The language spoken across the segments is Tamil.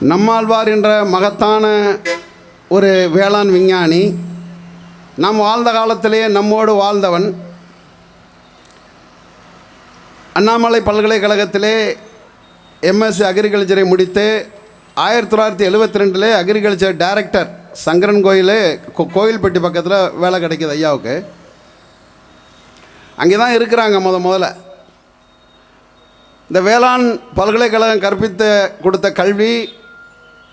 நம்மாழ்வார் என்ற மகத்தான ஒரு வேளாண் விஞ்ஞானி நாம் வாழ்ந்த காலத்திலேயே நம்மோடு வாழ்ந்தவன். அண்ணாமலை பல்கலைக்கழகத்திலே எம்எஸ்சி அக்ரிகல்ச்சரை முடித்து ஆயிரத்தி தொள்ளாயிரத்தி எழுபத்தி ரெண்டில் அக்ரிகல்ச்சர் டைரக்டர் சங்கரன் கோயில் கோயில்பட்டி பக்கத்தில் வேலை கிடைக்கிது ஐயாவுக்கு. அங்கே தான் இருக்கிறாங்க முத முதல்ல. இந்த வேளாண் பல்கலைக்கழகம் கற்பித்து கொடுத்த கல்வி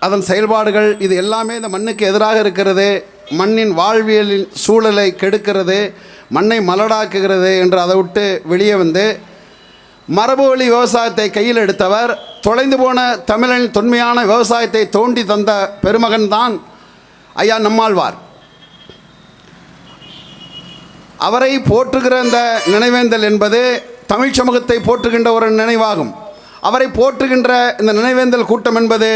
அதன் செயல்பாடுகள் இது எல்லாமே இந்த மண்ணுக்கு எதிராக இருக்கிறது மண்ணின் வாழ்வியலின் சூழலை கெடுக்கிறது மண்ணை மலடாக்குகிறது என்று அதை விட்டு வெளியே வந்து மரபு வழி விவசாயத்தை கையில் எடுத்தவர் தொலைந்து போன தமிழன் தொன்மையான விவசாயத்தை தோண்டி தந்த பெருமகன் தான் ஐயா நம்மாழ்வார். அவரை போற்றுகிற இந்த நினைவேந்தல் என்பது தமிழ் சமூகத்தை போற்றுகின்ற ஒரு நினைவாகும். அவரை போற்றுகின்ற இந்த நினைவேந்தல் கூட்டம் என்பது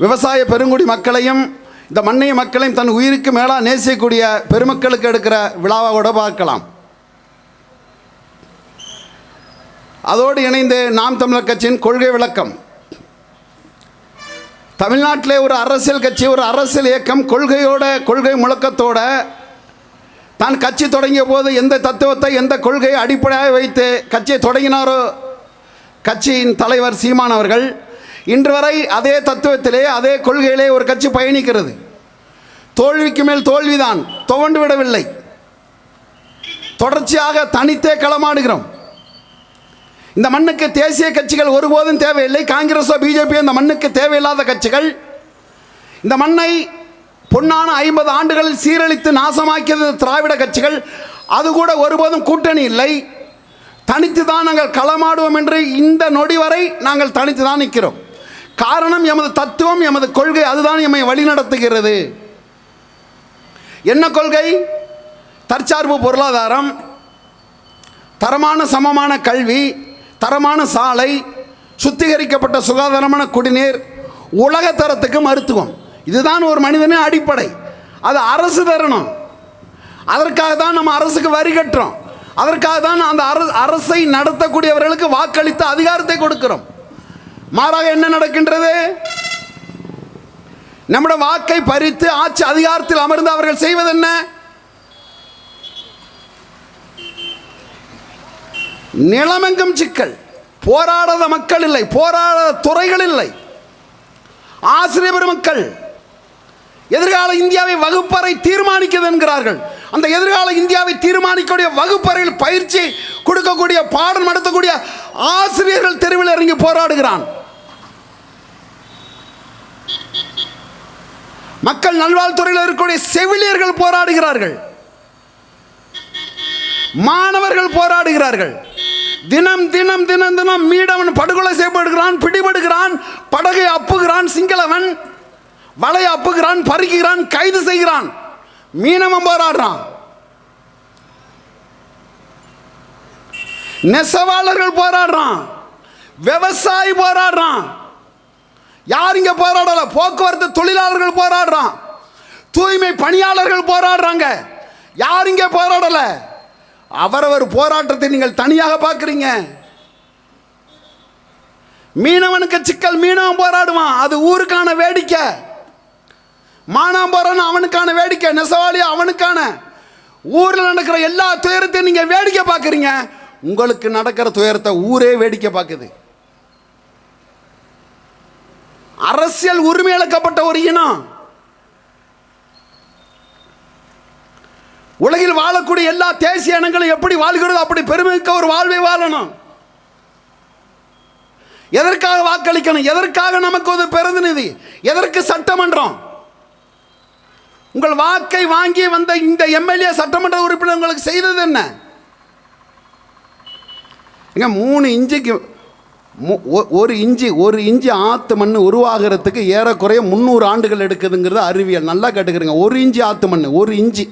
விவசாய பெருங்குடி மக்களையும் இந்த மண்ணைய மக்களையும் தன் உயிருக்கு மேலாக நேசிக்கக்கூடிய பெருமக்களுக்கு எடுக்கிற விழாவாக கூட பார்க்கலாம். அதோடு இணைந்து நாம் தமிழர் கட்சியின் கொள்கை விளக்கம். தமிழ்நாட்டிலே ஒரு அரசியல் கட்சி ஒரு அரசியல் இயக்கம் கொள்கையோட கொள்கை முழக்கத்தோட தான் கட்சி தொடங்கிய போது எந்த தத்துவத்தை எந்த கொள்கையை அடிப்படையாக வைத்து கட்சியை தொடங்கினாரோ கட்சியின் தலைவர் சீமான் அவர்கள் இன்று வரை அதே தத்துவத்திலே அதே கொள்கையிலே ஒரு கட்சி பயணிக்கிறது. தோல்விக்கு மேல் தோல்விதான் துவண்டு விடவில்லை. தொடர்ச்சியாக தனித்தே களமாடுகிறோம். இந்த மண்ணுக்கு தேசிய கட்சிகள் ஒருபோதும் தேவையில்லை. காங்கிரஸோ பிஜேபி இந்த மண்ணுக்கு தேவையில்லாத கட்சிகள். இந்த மண்ணை பொன்னான ஐம்பது ஆண்டுகளில் சீரழித்து நாசமாக்கியது திராவிட கட்சிகள். அது கூட ஒருபோதும் கூட்டணி இல்லை. தனித்து தான் நாங்கள் களமாடுவோம் என்று இந்த நொடி வரை நாங்கள் தனித்து தான் நிற்கிறோம். காரணம் எமது தத்துவம் எமது கொள்கை அதுதான் எம்மை வழிநடத்துகிறது. என்ன கொள்கை? தற்சார்பு பொருளாதாரம் தரமான சமமான கல்வி தரமான சாலை சுத்திகரிக்கப்பட்ட சுகாதாரமான குடிநீர் உலக தரத்துக்கு மருத்துவம். இதுதான் ஒரு மனிதனின் அடிப்படை. அது அரசு தரணும். அதற்காக தான் நம்ம அரசுக்கு வரி கட்டுறோம். அதற்காக தான் அந்த அரசை நடத்தக்கூடியவர்களுக்கு வாக்களித்து அதிகாரத்தை கொடுக்கிறோம். மாறாக என்ன நடக்கின்றது? நம்முடைய வாக்கை பறித்து ஆட்சி அதிகாரத்தில் அமர்ந்து அவர்கள் செய்வது என்ன? நிலமெங்கும் சிக்கல். போராடாத மக்கள் இல்லை போராடாத துறைகள் இல்லை. ஆசிரியர் பெருமக்கள் எதிர்கால இந்தியாவை வகுப்பறை தீர்மானிக்கிறது என்கிறார்கள். அந்த எதிர்கால இந்தியாவை தீர்மானிக்கக்கூடிய வகுப்பறையில் பயிற்சி கொடுக்கக்கூடிய பாடம் நடத்தக்கூடிய ஆசிரியர்கள் தெருவில் இறங்கி போராடுகிறான். மக்கள் நல்வாழ்வுத்துறையில் இருக்கக்கூடிய செவிலியர்கள் போராடுகிறார்கள். மாணவர்கள் போராடுகிறார்கள். தினம் தினம் தினம் தினம் மீடவன் படுகொலை செய்யப்படுகிறான் பிடிபடுகிறான் படகை அப்புகிறான் சிங்களவன் வலை அப்புகிறான் பறிக்கிறான் கைது செய்கிறான். மீனவன் போராடுறான். நெசவாளர்கள் போராடுறான். விவசாயி போராடுறான். யார் இங்கே போராடல? போக்குவரத்து தொழிலாளர்கள் போராடுறான். தூய்மை பணியாளர்கள் போராடுறாங்க. யார் இங்கே போராடல? அவரவர் போராட்டத்தை நீங்கள் தனியாக பார்க்குறீங்க. மீனவனுக்கு சிக்கல் மீனவன் போராடுவான். அது ஊருக்கான வேடிக்கை. மானம் போறான் அவனுக்கான வேடிக்கை நெசவாளி அவனுக்கான. ஊரில் நடக்கிற எல்லா துயரத்தையும் நீங்கள் வேடிக்கை பார்க்குறீங்க. உங்களுக்கு நடக்கிற துயரத்தை ஊரே வேடிக்கை பார்க்குது. அரசியல் உரிமை இழக்கப்பட்ட ஒரு இனம். உலகில் வாழக்கூடிய எல்லா தேசிய இனங்களும் எப்படி வாழ்கிறதோ அப்படி பெருமைக்க ஒரு வாழ்வை வாழணும். எதற்காக வாக்களிக்கணும்? எதற்காக நமக்கு ஒரு பிரதிநிதி? எதற்கு சட்டமன்றம்? உங்கள் வாக்கை வாங்கி வந்த இந்த எம்எல்ஏ சட்டமன்ற உறுப்பினர் உங்களுக்கு செய்தது என்ன? இங்க மூணு இன்ச்சுக்கு ஒரு இஞ்சி ஒரு இஞ்சி ஆற்று மண் உருவாகிறதுக்கு ஏறக்குறைய முந்நூறு ஆண்டுகள் எடுக்குதுங்கிறது அறிவியல். நல்லா கேட்டுக்கிறீங்க. ஒரு இஞ்சி ஆற்று மண் ஒரு இஞ்சி.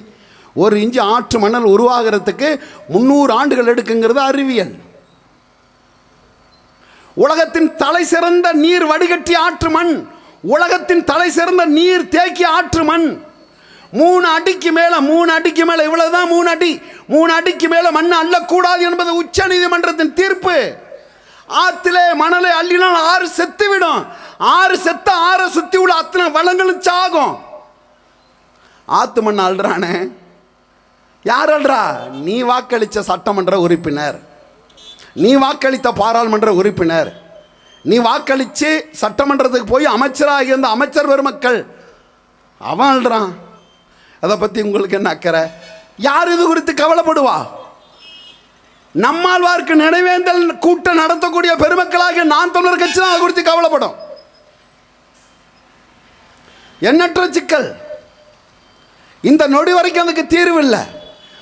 ஒரு இஞ்சி ஆற்று மணல் உருவாகிறதுக்கு முந்நூறு ஆண்டுகள் எடுக்குங்கிறது அறிவியல். உலகத்தின் தலை சிறந்த நீர் வடிகட்டி ஆற்று மண். உலகத்தின் தலை சிறந்த நீர் தேக்கி ஆற்று மண். மூணு அடிக்கு மேல மூணு அடிக்கு மேல இவ்வளவுதான் மூணு அடி. மூணு அடிக்கு மேல மண் அள்ளக்கூடாது என்பது உச்ச நீதிமன்றத்தின் தீர்ப்பு. ஆத்திலே மணலை அள்ளினால் ஆறு செத்து விடும் ஆறு செத்த ஆறை சுற்றி உள்ள அத்தனை வளங்களும் சாகும். ஆத்து மண் அள்ளுறானே. யார் அல்றா நீ வாக்களித்த சட்டமன்ற உறுப்பினர். நீ வாக்களித்த பாராளுமன்ற உறுப்பினர். நீ வாக்களித்து சட்டமன்றத்துக்கு போய் அமைச்சராக இருந்த அமைச்சர் பெருமக்கள். அவன் அல்றான் அதை பற்றி உங்களுக்கு என்ன அக்கறை? யார் இது குறித்து கவலைப்படுவா? நம்மாழ்வார்க்கு நினைவேந்தல் கூட்டம் நடத்தக்கூடிய பெருமக்களாகிய நான் தமிழர் கட்சி தான் அதை குறித்து கவலைப்படும். எண்ணற்ற சிக்கல். இந்த நொடி வரைக்கும் அதுக்கு தீர்வு இல்லை.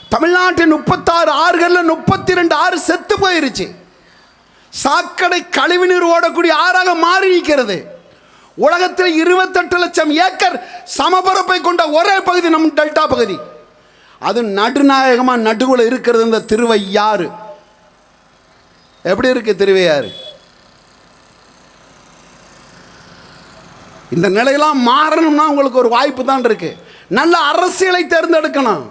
தமிழ்நாட்டின் முப்பத்தாறு ஆறுகளில் முப்பத்தி ரெண்டு ஆறு செத்து போயிருச்சு. சாக்கடை கழிவுநீர் ஓடக்கூடிய ஆறாக மாறி நிற்கிறது. உலகத்தில் இருபத்தெட்டு லட்சம் ஏக்கர் சமபரப்பை கொண்ட ஒரே பகுதி நம் டெல்டா பகுதி. அது நடுநாயகமாக நடுவில் இருக்கிறது இந்த திருவையாறு. எப்படி இருக்கு திருவையாறு? இந்த நிலையெல்லாம் மாறணும்னா உங்களுக்கு ஒரு வாய்ப்பு தான் இருக்கு. நல்ல அரசியலை தேர்ந்தெடுக்கணும்.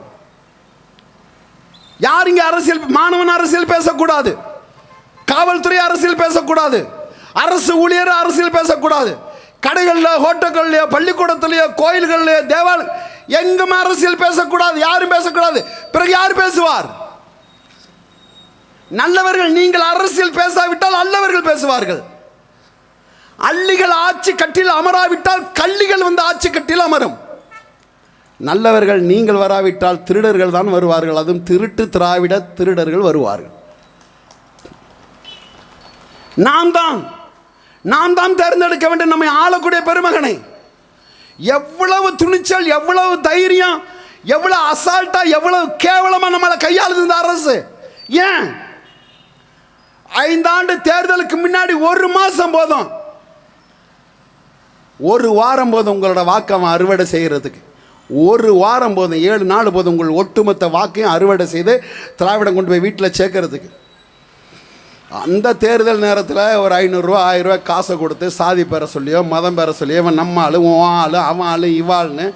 யார் இங்கே அரசியல் மாணவன் அரசியல் பேசக்கூடாது. காவல்துறை அரசியல் பேசக்கூடாது. அரசு ஊழியர் அரசியல் பேசக்கூடாது. கடைகளில் ஹோட்டல்கள்லையோ பள்ளிக்கூடத்துலையோ கோயில்கள்லையோ தேவாலய எங்கும் அரசியல் பேசக்கூடாது யாரும் பேசக்கூடாது. பிறகு யார் பேசுவார்? நல்லவர்கள் நீங்கள் அரசியல் பேசாவிட்டால் நல்லவர்கள் பேசுவார்கள். அள்ளிகள் ஆட்சி கட்டில் அமராவிட்டால் கள்ளிகள் வந்து ஆட்சி கட்டில் அமரும். நல்லவர்கள் நீங்கள் வராவிட்டால் திருடர்கள் தான் வருவார்கள். அதுவும் திருட்டு திராவிட திருடர்கள் வருவார்கள். நாம் தான் நாம் தான் தேர்ந்தெடுக்க வேண்டும் நம்மை ஆளக்கூடிய பெருமகனை. எவ்வளவு துணிச்சல் எவ்வளவு தைரியம் எவ்வளவு அசால்ட்டா எவ்வளவு கேவலமா நம்மளை கையாளுது இந்த அரசு? ஏன்? ஐந்தாண்டு தேர்தலுக்கு முன்னாடி ஒரு மாசம் போதும். ஒரு வாரம் போதும் உங்களோட வாக்கை அவன் அறுவடை செய்கிறதுக்கு ஒரு வாரம் போதும் ஏழு நாள் போதும் உங்கள் ஒட்டுமொத்த வாக்கையும் அறுவடை செய்து திராவிடம் கொண்டு போய் வீட்டில் சேர்க்கறதுக்கு. அந்த தேர்தல் நேரத்தில் ஒரு ஐநூறுரூவா ஆயிரரூவா காசை கொடுத்து சாதி பெற சொல்லியோ மதம் பெற சொல்லியோ இவன் நம்ம ஆளு உன் ஆளு அவன் ஆள் இவாள்னு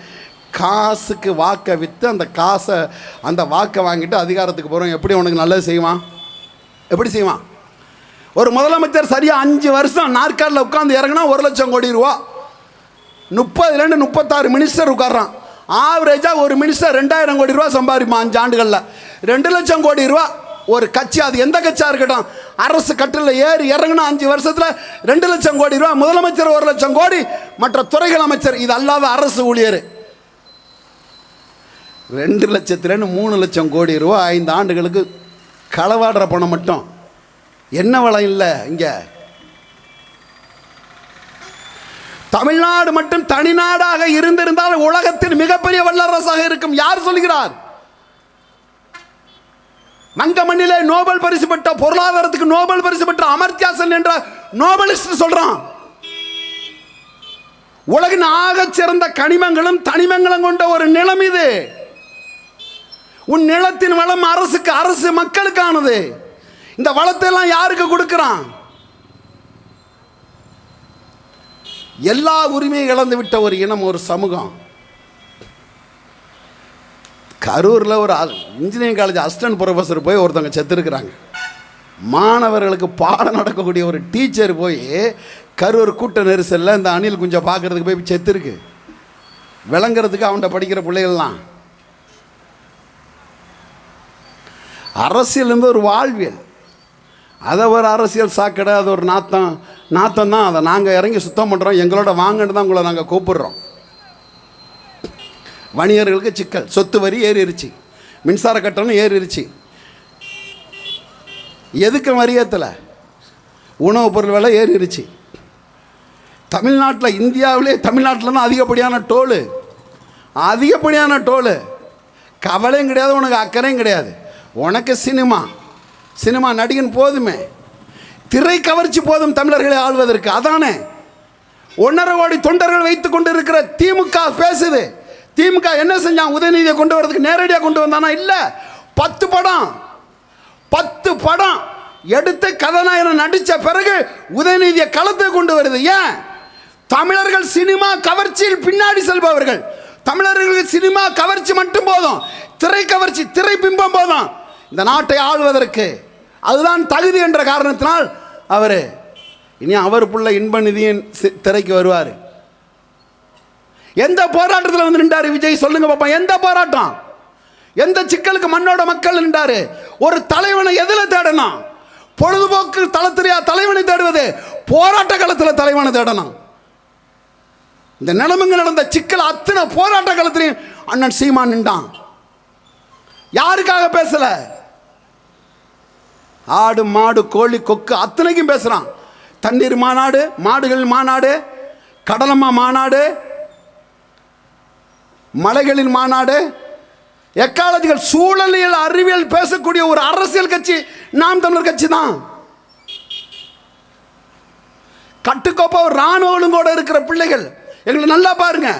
காசுக்கு வாக்கை விற்று அந்த காசை அந்த வாக்கை வாங்கிட்டு அதிகாரத்துக்கு போகிறோம் எப்படி உனக்கு நல்லது செய்வான்? எப்படி செய்வான்? ஒரு முதலமைச்சர் சரியாக அஞ்சு வருஷம் நாற்காலில் உட்காந்து இறங்கினா ஒரு லட்சம் கோடி ரூபா. முப்பதுலேருந்து முப்பத்தாறு மினிஸ்டர் உட்கார்றான். ஆவரேஜாக ஒரு மினிஸ்டர் ரெண்டாயிரம் கோடி ரூபா சம்பாதிப்பான் அஞ்சு ஆண்டுகளில். ரெண்டு லட்சம் கோடி ரூபா ஒரு கட்சி அது எந்த கட்சியாக இருக்கட்டும் அரசு கட்டில் ஏறி இறங்கின அஞ்சு வருஷத்தில் ரெண்டு லட்சம் கோடி ரூபா முதலமைச்சர் ஒரு லட்சம் கோடி மற்ற துறைகள் அமைச்சர். இது அல்லாத அரசு ஊழியர். ரெண்டு லட்சத்துலேருந்து மூணு லட்சம் கோடி ரூபா ஐந்து ஆண்டுகளுக்கு களவாடுற பணம் மட்டும். என்ன வளம் இல்லை இங்கே? தமிழ்நாடு மட்டும் தனிநாடாக இருந்திருந்தால் உலகத்தில் மிகப்பெரிய வல்லரசாக இருக்கும். யார் சொல்கிறார்? மங்க மண்ணிலே நோபல் பரிசு பெற்ற பொருளாதாரத்துக்கு நோபல் பரிசு பெற்ற அமர்த்தியாசன் என்ற நோபலிஸ்ட் சொல்றான். உலகின் ஆகச் சிறந்த கனிமங்களும் தனிமங்களும் கொண்ட ஒரு நிலம் இது. உன் நிலத்தின் வளம் அரசுக்கு அரசு மக்களுக்கானது. இந்த வளத்தை எல்லாம் யாருக்கு கொடுக்கிறான்? எல்லா உரிமையும் இழந்து விட்ட ஒரு இனம் ஒரு சமூகம். கரூரில் ஒரு இன்ஜினியரிங் காலேஜ் அசிஸ்டன்ட் ப்ரொஃபஸர் போய் ஒருத்தவங்க செத்துருக்குறாங்க. மாணவர்களுக்கு பாடம் நடக்கக்கூடிய ஒரு டீச்சர் போய் கரூர் கூட்ட நெரிசலில் இந்த அணில் குஞ்சை பார்க்கறதுக்கு போய் செத்துருக்கு. விளங்குறதுக்கு அவன்கிட்ட படிக்கிற பிள்ளைகள்லாம். அரசியல் என்பது ஒரு வாழ்வியல். அதை ஒரு அரசியல் சாக்கடை அது ஒரு நாத்தம் நாத்தம் தான் அதை நாங்கள் இறங்கி சுத்தம் பண்ணுறோம் எங்களோட வாங்கன்னு தான் உங்களை நாங்கள் கூப்பிடுறோம். வணிகர்களுக்கு சிக்கல். சொத்து வரி ஏறிடுச்சு மின்சார கட்டணம் ஏறிடுச்சு எதுக்கு வரி ஏற்றலை உணவுப் பொருள் விலை ஏறிடுச்சு தமிழ்நாட்டில் இந்தியாவிலே தமிழ்நாட்டில் தான் அதிகப்படியான டோலு. அதிகப்படியான டோலு. கவலையும் கிடையாது உனக்கு அக்கறையும் கிடையாது. உனக்கு சினிமா. சினிமா நடிகன் போதுமே. திரை கவர்ச்சி போதும் தமிழர்களை ஆள்வதற்கு. அதானே. ஒன்றரை கோடி தொண்டர்கள் வைத்துக் கொண்டு இருக்கிற திமுக பேசுது. திமுக என்ன செஞ்சான்? உதயநிதியை கொண்டு வரதுக்கு நேரடியாக கொண்டு வந்தானா? இல்லை. பத்து படம். பத்து படம் எடுத்து கதாநாயகன் நடித்த பிறகு உதயநிதியை களத்தை கொண்டு வருது. ஏன்? தமிழர்கள் சினிமா கவர்ச்சியில் பின்னாடி செல்பவர்கள். தமிழர்களுக்கு சினிமா கவர்ச்சி மட்டும் போதும். திரை கவர்ச்சி திரை பிம்பம் போதும். இந்த நாட்டை ஆள்வதற்கு. அதுதான் தகுதி என்ற காரணத்தினால் அவர். இனி அவர் புள்ள இன்ப நிதியின் சி- திரைக்கு வருவார். எந்த போராட்டத்தில் வந்து நின்றாரு விஜய்? சொல்லுங்க பாப்பா. எந்த போராட்டம்? எந்த சிக்கலுக்கு மண்ணோட மக்கள் நின்றாரு? ஒரு தலைவனை எதில் தேடணும்? பொழுதுபோக்கு தளத்திலேயா தலைவனை தேடுவது? போராட்ட காலத்தில் தலைவனை தேடணும். இந்த நிலைமைங்க நடந்த சிக்கல் அத்தனை போராட்ட காலத்திலையும் அண்ணன் சீமான் நின்றான். யாருக்காக பேசல? ஆடு மாடு கோழி கொக்கு அத்தனைக்கும் பேசுறான். தண்ணீர் மாநாடு மாடுகள் மாநாடு கடலம்மா மாநாடு மலைகளின் மாநாடு எக்காலஜிகள் சூழலியல் அறிவியல் பேசக்கூடிய ஒரு அரசியல் கட்சி நாம் தமிழர் கட்சி தான். கட்டுக்கோப்பா ஒரு ராணுவ ஒழுங்கோட இருக்கிற பிள்ளைகள் எங்களை நல்லா பாருங்க.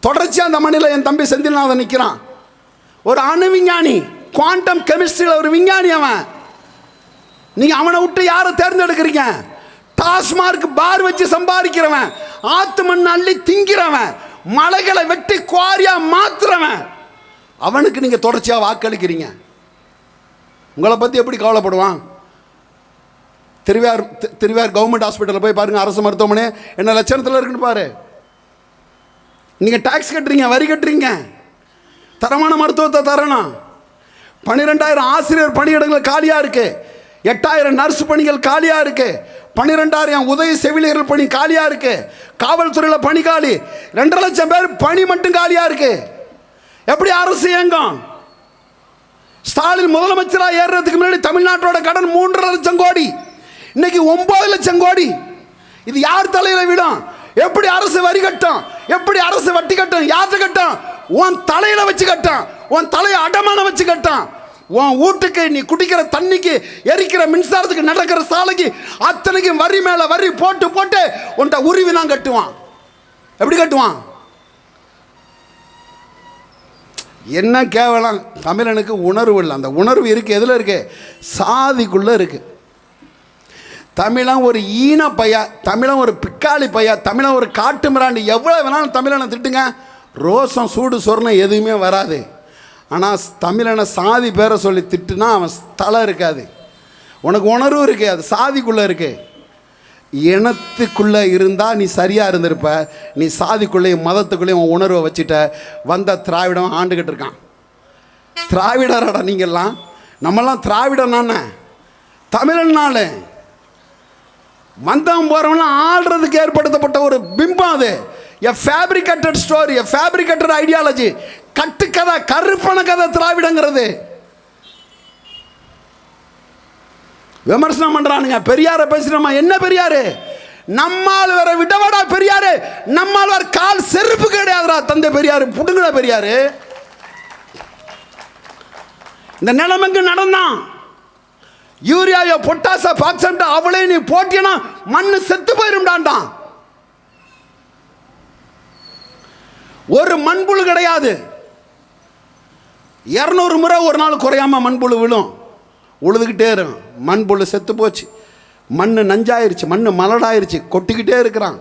தொடர்ச்சி அந்த மண்ணில் என் தம்பி செந்தில்நாதன் நிற்கிறான் ஒரு அணு விஞ்ஞானி குவாண்டம் கெமிஸ்ட்ரியில் ஒரு விஞ்ஞானி அவன். நீங்கள் அவனை விட்டு யாரை தேர்ந்தெடுக்கிறீங்க? டாஸ்மார்க் பார் வச்சு சம்பாதிக்கிறவன் ஆத்து மண் அள்ளி திங்கிறவன். மலைகளை வெட்டி குவாரியா மாத்துறவன். அவனுக்கு நீங்க தொடர்ச்சியா வாக்களிக்கிறீங்க. உங்களை பத்தி எப்படி கவலைப்படுவான்? திருவியார் திருவியார் கவர்மெண்ட் ஹாஸ்பிட்டலில் போய் பாருங்க அரசு மருத்துவமனை என்ன லட்சணத்தில் இருக்குன்னு பாரு. நீங்கள் டாக்ஸ் கட்டுறீங்க வரி கட்டுறீங்க. தரமான மருத்துவத்தை தரணும். பன்னிரெண்டாயிரம் ஆசிரியர் பணியிடங்கள் காலியாக இருக்கு. எட்டாயிரம் நர்ஸ் பணிகள் காலியாக இருக்கு. பன்னிரெண்டாயிரம் உதவி செவிலியர்கள் பணி காலியாக இருக்கு. காவல்துறையில் பணி காலி. ரெண்டரை லட்சம் பேர் பணி மட்டும் காலியாக இருக்கு. எப்படி அரசு இயங்கும்? ஸ்டாலின் முதலமைச்சராக ஏறுறதுக்கு முன்னாடி தமிழ்நாட்டோட கடன் மூன்றரை லட்சம் கோடி. இன்னைக்கு ஒன்பது லட்சம் கோடி. இது யார் தலையில் விடும்? எப்படி அரசு வரி கட்டும்? எப்படி அரசு வட்டி கட்டும்? யார்கிட்ட கட்டும்? உன் தலையில வச்சு கட்டும். உன் தலையை அடமானம் வச்சு கட்டும். உன் வீட்டுக்கு நீ குடிக்கிற தண்ணிக்கு எரிக்கிற மின்சாரத்துக்கு நடக்கிற சாலைக்கு அத்தனைக்கும் வரி மேலே வரி போட்டு போட்டு உன்ட்ட உருவி தான் கட்டுவான். எப்படி கட்டுவான்? என்ன கேவலம். தமிழனுக்கு உணர்வு இல்லை. அந்த உணர்வு இருக்கு. எதில் இருக்கு? சாதிக்குள்ளே இருக்கு. தமிழன் ஒரு ஈன பையா தமிழன் ஒரு பிக்காளி பைய தமிழன் ஒரு காட்டு மிராண்டி. எவ்வளோ வேணாலும் தமிழனை திட்டுங்க. ரோசம் சூடு சொர்ணம் எதுவுமே வராது. ஆனால் தமிழனை சாதி பேரை சொல்லி திட்டுனா அவன் தலை இருக்காது. உனக்கு உணர்வு இருக்கே அது சாதிக்குள்ளே இருக்கு. இனத்துக்குள்ளே இருந்தால் நீ சரியாக இருந்திருப்ப. நீ சாதிக்குள்ளேயும் மதத்துக்குள்ளேயும் உன் உணர்வை வச்சுட்ட. வந்த திராவிடம் ஆண்டுகிட்டு இருக்கான். திராவிடரடா நீங்கள்லாம் நம்மெல்லாம் திராவிடனானே தமிழன்னால வந்தவன் போகிறவன்லாம் ஆடுறதுக்கு ஏற்படுத்தப்பட்ட ஒரு பிம்பம் அது. A fabricated story a fabricated ideology கட்டுக்கதை கருப்பண கதை திராவிடங்கிறது. விமர்சனம் பண்றானுங்க. பெரியார பேசுறோமா என்ன பெரியாரு? நம்மால் வர விடவாடா பெரியாரு? நம்மால் வர கால் செருப்பு கிடையாதுடா தந்தை பெரியாரு. புடுங்கடா பெரியாரு. இந்த நிலைமைக்கு நடந்தான்? யூரியாவை பொட்டாச பாக்சன்ட் அவளே நீ போட்டியனா மண்ணு செத்து போயிரும்டான்டான் ஒரு மண்புழு கிடையாது. இரநூறு முறை ஒரு நாள் குறையாம மண்புழு விழும். உழுதுகிட்டே இருக்கும் மண்புழு செத்து போச்சு. மண் நஞ்சாயிருச்சு. மண் மலடாயிருச்சு. கொட்டிக்கிட்டே இருக்கிறான்.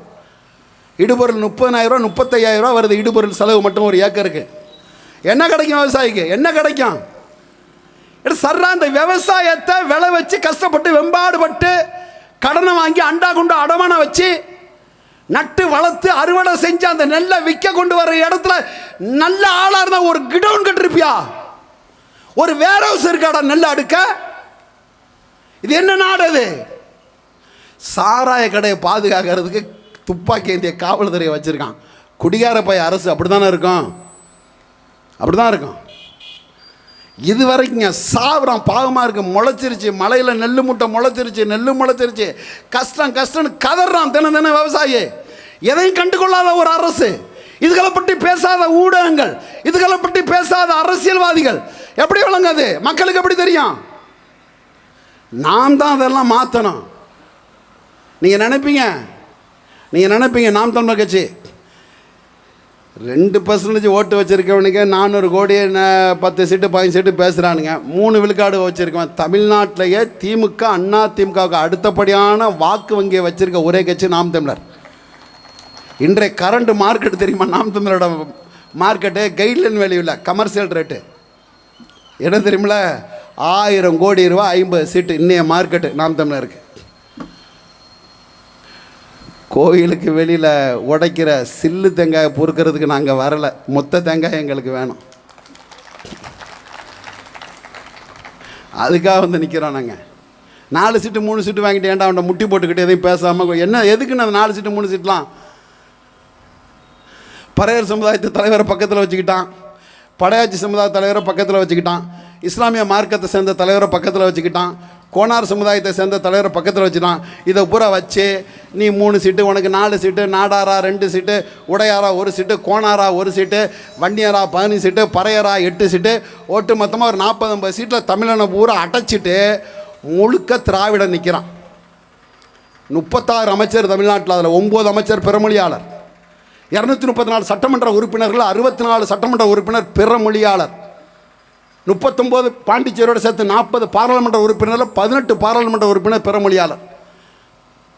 இடுபொருள் முப்பதாயிரரூவா முப்பத்தையாயிரரூவா வருது. இடுபொருள் செலவு மட்டும் ஒரு ஏக்கருக்கு. என்ன கிடைக்கும் விவசாயிக்கு? என்ன கிடைக்கும்? இது சர்றா அந்த விவசாயத்தை விளை வச்சு கஷ்டப்பட்டு வெம்பாடுபட்டு கடனை வாங்கி அண்டா குண்டா அடமானம் வச்சு நட்டு வளர்த்து அறுவடை செஞ்சு அந்த நெல்லை விற்க கொண்டு வர இடத்துல நல்ல ஆளாக இருந்தால் ஒரு கிடவுன் கட்டிருப்பியா? ஒரு வேர் ஹவுஸ் இருக்காடா நெல் அடுக்க? இது என்ன நாடு அது? சாராய கடையை பாதுகாக்கிறதுக்கு துப்பாக்கி ஏந்திய காவல்துறையை வச்சுருக்கான். குடிகார பைய அரசு அப்படிதானே இருக்கும்? அப்படிதான் இருக்கும். இது வரைக்குங்க சாவரம் பாவமாக இருக்கு. முளைச்சிருச்சு. மலையில் நெல் முட்டை முளைச்சிருச்சு. நெல் முளைச்சிருச்சு. கஷ்டம் கஷ்டம்னு கதறான் தினம் தினம் விவசாயி. எதையும் கண்டுகொள்ளாத ஒரு அரசு. இதுகளை பற்றி பேசாத ஊடகங்கள். இதுகளை பற்றி பேசாத அரசியல்வாதிகள். எப்படி விளங்காது மக்களுக்கு எப்படி தெரியும்? நாம் தான் அதெல்லாம் மாற்றணும் நீங்கள் நினைப்பீங்க? நீங்கள் நினைப்பீங்க நாம் தமிழர் கட்சி. ரெண்டு பர்சன்டேஜ் ஓட்டு வச்சிருக்கவனுக்கு நானூறு கோடி பத்து சீட்டு பதினஞ்சு சீட்டு பேசுகிறானுங்க மூணு விழுக்காடு வச்சுருக்கவன். தமிழ்நாட்டிலேயே திமுக அண்ணா திமுகவுக்கு அடுத்தபடியான வாக்கு வங்கியை வச்சுருக்க ஒரே கட்சி நாம் தமிழர். இன்றைய கரண்ட் மார்க்கெட் தெரியுமா? நாம் தமிழரோட மார்க்கெட்டு கைட்லைன் வேல்யூவில் கமர்ஷியல் ரேட்டு என்ன தெரியுமில ஆயிரம் கோடி ரூபா ஐம்பது சீட்டு இன்னைய மார்க்கெட்டு நாம் தமிழருக்கு. கோயிலுக்கு வெளியில் உடைக்கிற சில்லு தேங்காயை பொறுக்கிறதுக்கு நாங்கள் வரலை. மொத்த தேங்காய் எங்களுக்கு வேணும். அதுக்காக வந்து நிற்கிறோம் நாங்கள் நாலு சீட்டு மூணு சீட்டு வாங்கிட்டு ஏன்டா அவன் முட்டி போட்டுக்கிட்டு எதையும் பேசாமல் என்ன எதுக்குன்னு அந்த நாலு சீட்டு மூணு சீட்லாம் பறையர் சமுதாயத்து தலைவரை பக்கத்தில் வச்சுக்கிட்டான். படையாட்சி சமுதாய தலைவரை பக்கத்தில் வச்சுக்கிட்டான். இஸ்லாமிய மார்க்கத்தை சேர்ந்த தலைவரை பக்கத்தில் வச்சுக்கிட்டான். கோனார் சமுதாயத்தை சேர்ந்த தலைவரை பக்கத்தில் வச்சுட்டான். இதை பூரா வச்சு நீ மூணு சீட்டு உனக்கு நாலு சீட்டு நாடாரா ரெண்டு சீட்டு உடையாரா ஒரு சீட்டு கோனாரா ஒரு சீட்டு வண்டியாரா பதினஞ்சு சீட்டு பறையரா எட்டு சீட்டு ஒட்டு மொத்தமாக ஒரு நாற்பது ஐம்பது சீட்டில் தமிழனை பூரா அடைச்சிட்டு முழுக்க திராவிட நிற்கிறான் முப்பத்தாறு அமைச்சர் தமிழ்நாட்டில் அதில் ஒம்பது அமைச்சர் பிறமொழியாளர் இரநூத்தி முப்பத்தி நாலு சட்டமன்ற உறுப்பினர்கள் அறுபத்தி நாலு சட்டமன்ற உறுப்பினர் பிறமொழியாளர் முப்பத்தொம்போது பாண்டிச்சேரியோட சேர்த்து நாற்பது பாராளுமன்ற உறுப்பினரில் பதினெட்டு பாராளுமன்ற உறுப்பினர் பிறமொழியாளர்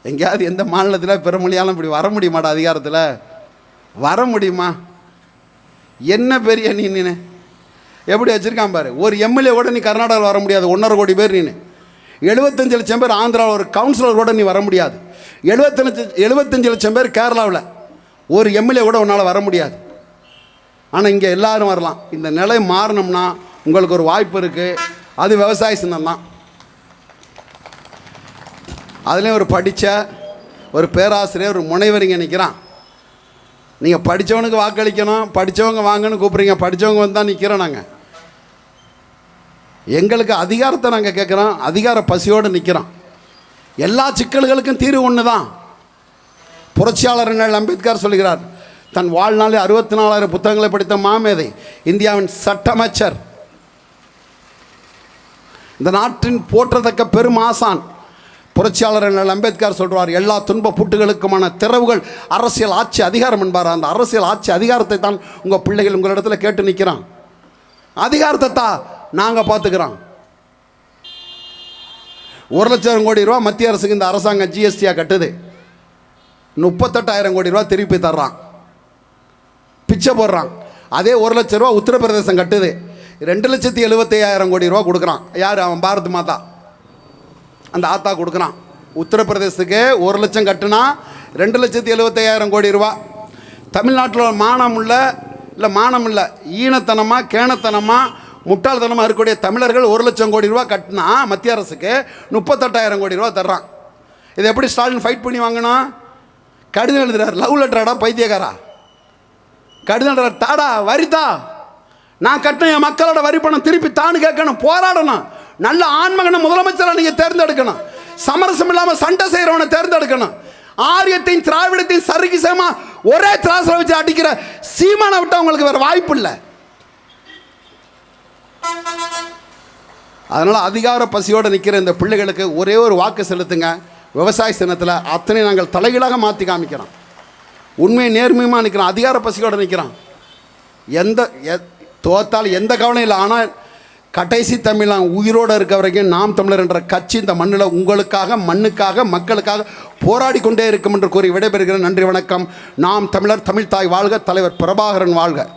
எங்கேயாவது எந்த மாநிலத்தில் பிறமொழியாளம் இப்படி வர முடியுமாடா அதிகாரத்தில்? வர முடியுமா? என்ன பெரிய நீ நீனு எப்படி வச்சுருக்கான் பாரு. ஒரு எம்எல்ஏ கூட நீ கர்நாடகாவில் வர முடியாது. ஒன்றரை கோடி பேர் நீனு எழுபத்தஞ்சு லட்சம் பேர் ஆந்திராவில் ஒரு கவுன்சிலர் கூட நீ வர முடியாது. எழுபத்தஞ்சு எழுபத்தஞ்சு லட்சம் பேர் கேரளாவில். ஒரு எம்எல்ஏ கூட உன்னால் வர முடியாது. ஆனால் இங்கே எல்லாரும் வரலாம். இந்த நிலை மாறணும்னா உங்களுக்கு ஒரு வாய்ப்பு இருக்குது அது விவசாய சின்னம் தான் அதுலேயும் ஒரு படித்த ஒரு பேராசிரியர் ஒரு முனைவர் இங்கே நிற்கிறான் நீங்கள் படித்தவனுக்கு வாக்களிக்கணும் படித்தவங்க வாங்கன்னு கூப்பிட்றீங்க படித்தவங்க வந்து தான் நிற்கிறோம் நாங்கள் எங்களுக்கு அதிகாரத்தை நாங்கள் கேட்குறோம் அதிகார பசியோடு நிற்கிறோம் எல்லா சிக்கல்களுக்கும் தீர்வு ஒன்று தான் புரட்சியாளர் அம்பேத்கர் சொல்கிறார் தன் வாழ்நாளில் அறுபத்தி நாலாயிரம் புத்தகங்களை படித்த மாமேதை இந்தியாவின் சட்டமைச்சர் இந்த நாட்டின் போற்றத்தக்க பெரும் ஆசான். புரட்சியாளர் அண்ணல் அம்பேத்கர் சொல்கிறார் எல்லா துன்ப புட்டுகளுக்குமான திறவுகள் அரசியல் ஆட்சி அதிகாரம் என்பார். அந்த அரசியல் ஆட்சி அதிகாரத்தை தான் உங்கள் பிள்ளைகள் உங்களிடத்தில் கேட்டு நிற்கிறான் அதிகாரத்தை தான் நாங்கள் பார்த்துக்கிறோம் ஒரு லட்சம் கோடி ரூபா மத்திய அரசுக்கு இந்த அரசாங்கம் ஜிஎஸ்டியாக கட்டுது. முப்பத்தெட்டாயிரம் கோடி ரூபா திருப்பி தர்றான். பிச்சை போடுறான். அதே ஒரு லட்ச ரூபா உத்தரப்பிரதேசம் கட்டுது. ரெண்டு லட்சத்தி எழுபத்தையாயிரம் கோடி ரூபா கொடுக்குறான். யார்? அவன் பாரத் மாதா. அந்த ஆத்தா கொடுக்குறான். உத்தரப்பிரதேசத்துக்கு ஒரு லட்சம் கட்டுனா ரெண்டு லட்சத்தி எழுபத்தையாயிரம் கோடி ரூபா. தமிழ்நாட்டில் மானம் இல்லை இல்லை மானம் இல்லை. ஈனத்தனமாக கேணத்தனமாக முட்டாள்தனமாக இருக்கக்கூடிய தமிழர்கள் ஒரு லட்சம் கோடி ரூபா கட்டினா மத்திய அரசுக்கு முப்பத்தெட்டாயிரம் கோடி ரூபா தர்றான். இதை எப்படி ஸ்டாலின் ஃபைட் பண்ணி வாங்கணும் கடிதம் எழுதுறார். லவ் லெட்டராடா பைத்தியக்காரா. கடிதம் எழுதுறார். தாடா வரிதா. நான் கட்டின என் மக்களோட வரி பணம் திருப்பி தானு கேட்கணும். போராடணும். நல்ல ஆண்மகனை முதலமைச்சரை நீங்கள் தேர்ந்தெடுக்கணும். சமரசம் இல்லாமல் சண்டை செய்கிறவனை தேர்ந்தெடுக்கணும். ஆரியத்தையும் திராவிடத்தையும் சரிக்கு சேமா ஒரே திராசில் வச்சு அடிக்கிற சீமானை விட்டு அவங்களுக்கு வேறு வாய்ப்பு இல்லை. அதனால் அதிகார பசியோடு நிற்கிற இந்த பிள்ளைகளுக்கு ஒரே ஒரு வாக்கு செலுத்துங்க. விவசாய சின்னத்தில் அத்தனை நாங்கள் தலைகீழாக மாற்றி காமிக்கிறோம். உண்மையை நேர்மையுமாக நிற்கிறோம் அதிகார பசியோடு நிற்கிறோம் எந்த எ- தோத்தால் எந்த கவனம் இல்லை. ஆனால் கடைசி தமிழன் உயிரோடு இருக்க வரைக்கும் நாம் தமிழர் என்ற கட்சி இந்த மண்ணில் உங்களுக்காக மண்ணுக்காக மக்களுக்காக போராடி கொண்டே இருக்கும் என்று கூறி விடைபெறுகிறேன். நன்றி வணக்கம். நாம் தமிழர் தமிழ் தாய் வாழ்க தலைவர் பிரபாகரன் வாழ்க.